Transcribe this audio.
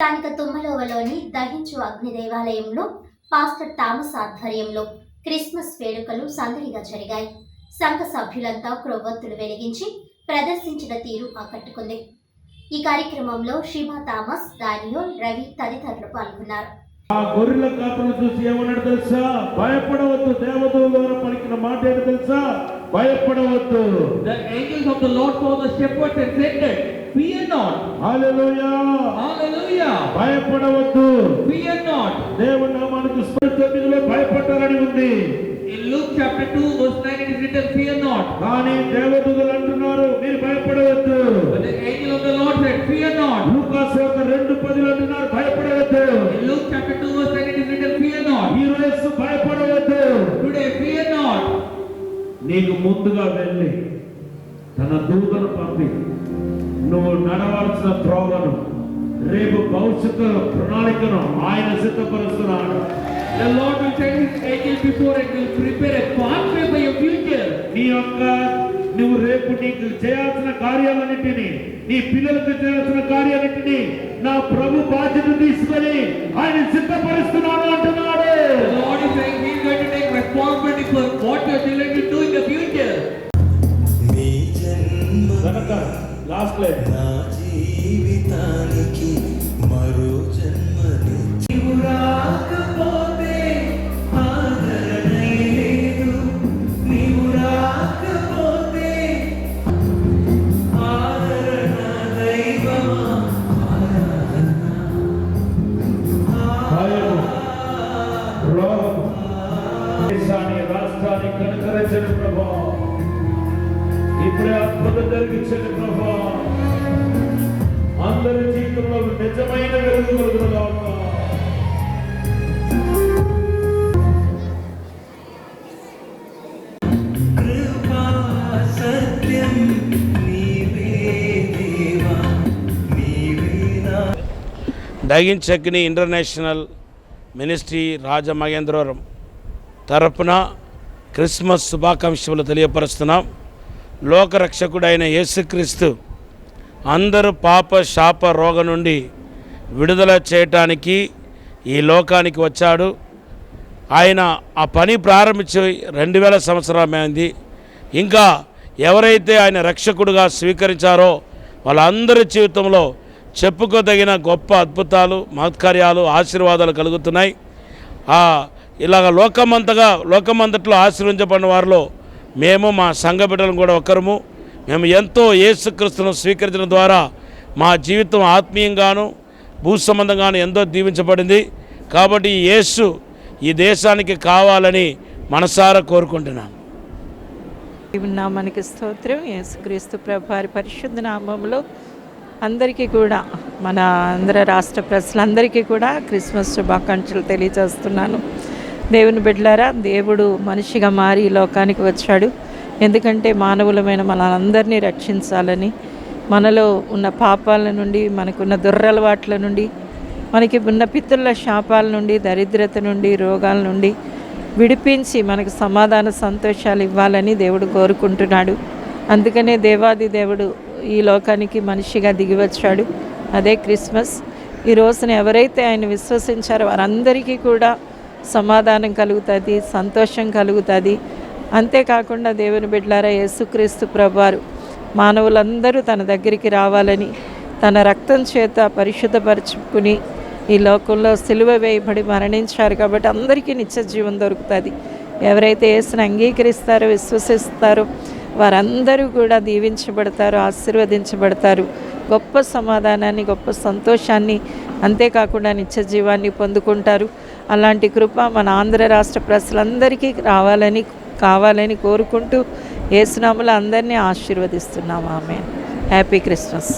స్థానిక తుమ్మలోవలోని దహించు అగ్ని దేవాలయంలో పాస్టర్ థామస్ ఆధ్వర్యంలో క్రిస్మస్ వేడుకలు సందడిగా జరిగాయి. సంఘ సభ్యులంతా క్రొవ్వొత్తులు వెలిగించి ప్రదర్శించిన తీరు ఆకట్టుకుంది. ఈ కార్యక్రమంలో శివ థామస్ దానియోల్ రవి తదితరులు పాల్గొన్నారు. ఆ గొర్రెల కాపులను చూసి ఏమన్నాడు తెలుసా? భయపడవద్దు దేవదూల ద్వారా పలికిన మాట ఏంటి తెలుసా? భయపడవద్దు The angels of the Lord saw the shepherds and said that, Fear not. Hallelujah Hallelujah. భయపడవద్దు Fear not. దేవుని నామానికి స్మరణ తొమ్మిదిలో భయపడ్డారని ఉంది In Luke chapter 2, verse 9, it is written, Fear not. కానీ దేవదూతలు అంటున్నారు మీరు భయపడవద్దు But the angel of the Lord said, Fear not. లూకాసు యొక్క రెండు పదులు అంటున్నారు భయపడవద్దు In Luke chapter 2, verse 9, it is written, Fear not. ఈ రోజు భయపడవద్దు Today, fear not. నీకు ముందుగా వెళ్ళి తన దూతను పంపి నువ్వు నడవలసిన త్రోవను రేపు భవిష్యత్తు ప్రణాళికను ఆయన సిద్ధపరుస్తున్నాడు The Lord will send his angels before and will prepare a pathway for your future. నీ యొక్క నువ్వు రేపు నీకు చేయాల్సిన కార్యాలన్నింటినీ నీ పిల్లలకు చేయాల్సిన కార్యాలన్నింటినీ నా ప్రభు బాధ్యత తీసుకొని ఆయన సిద్ధపరుస్తున్నాడు అంటున్నాడు లైన్ నా జీవితానికి మరో జన్మని రాకపోతే లేదు. నీవు రాకపోతే ఆదరణ దైవమా? భయము రోగము దేశాన్ని రాష్ట్రాన్ని కనుకరించండి ప్రభా. ఇప్పుడే అద్భుతం జరిగించండి ప్రభా అందరి జీవితంలో నిజమైన వెలుగు కలుగునుగాక. కృపా సత్యం నీవే దేవా నీవే నా దగించక్ని ఇంటర్నేషనల్ మినిస్ట్రీ రాజమహేంద్రవరం తరపున క్రిస్మస్ శుభాకాంక్షలు తెలియపరుస్తున్నాం లోకరక్షకుడైన యేసుక్రీస్తు అందరూ పాప శాప రోగం నుండి విడుదల చేయటానికి ఈ లోకానికి వచ్చాడు. ఆయన ఆ పని ప్రారంభించి రెండు వేల సంవత్సరమైంది ఇంకా ఎవరైతే ఆయన రక్షకుడుగా స్వీకరించారో వాళ్ళందరి జీవితంలో చెప్పుకోదగిన గొప్ప అద్భుతాలు మహత్కార్యాలు ఆశీర్వాదాలు కలుగుతున్నాయి. ఇలాగ లోకమంతగా లోకమంతట్లో ఆశీర్వించబడిన వారిలో మేము మా సంఘ బిడ్డలు కూడా ఒకరము మేము ఎంతో ఏసుక్రీస్తును స్వీకరించడం ద్వారా మా జీవితం ఆత్మీయంగాను భూ సంబంధంగాను ఎంతో దీవించబడింది. కాబట్టి ఈ యేసు ఈ దేశానికి కావాలని మనసారా కోరుకుంటున్నాను నామానికి స్తోత్రం. యేసుక్రీస్తు ప్రభారి పరిశుద్ధ నామంలో అందరికీ కూడా మన ఆంధ్ర రాష్ట్ర ప్రజలందరికీ కూడా క్రిస్మస్ శుభాకాంక్షలు తెలియజేస్తున్నాను. దేవుని బిడ్డలారా దేవుడు మనిషిగా మారి ఈ లోకానికి వచ్చాడు. ఎందుకంటే మానవులమైన మనందరినీ రక్షించాలని మనలో ఉన్న పాపాల నుండి మనకున్న దుర్రలవాట్ల నుండి మనకి ఉన్న పితృల శాపాల నుండి దరిద్రత నుండి రోగాల నుండి విడిపించి మనకు సమాధాన సంతోషాలు ఇవ్వాలని దేవుడు కోరుకుంటున్నాడు. అందుకనే దేవాది దేవుడు ఈ లోకానికి మనిషిగా దిగివచ్చాడు అదే క్రిస్మస్. ఈ రోజున ఎవరైతే ఆయన విశ్వసించారో వారందరికీ కూడా సమాధానం కలుగుతుంది సంతోషం కలుగుతుంది. అంతేకాకుండా దేవుని బిడ్డలారా యేసుక్రీస్తు ప్రభువారు మానవులందరూ తన దగ్గరికి రావాలని తన రక్తం చేత పరిశుద్ధపరచుకుని ఈ లోకంలో సిలువ వేయబడి మరణించారు కాబట్టి అందరికీ నిత్య జీవం దొరుకుతుంది. ఎవరైతే యేసును అంగీకరిస్తారో విశ్వసిస్తారో వారందరూ కూడా దీవించబడతారు ఆశీర్వదించబడతారు. గొప్ప సమాధానాన్ని గొప్ప సంతోషాన్ని అంతేకాకుండా నిత్య జీవాన్ని పొందుకుంటారు. అలాంటి కృప మన ఆంధ్ర రాష్ట్ర ప్రజలందరికీ రావాలని కావాలని కోరుకుంటూ ఏసునాములు అందరినీ ఆశీర్వదిస్తున్నాము ఆమె హ్యాపీ క్రిస్మస్.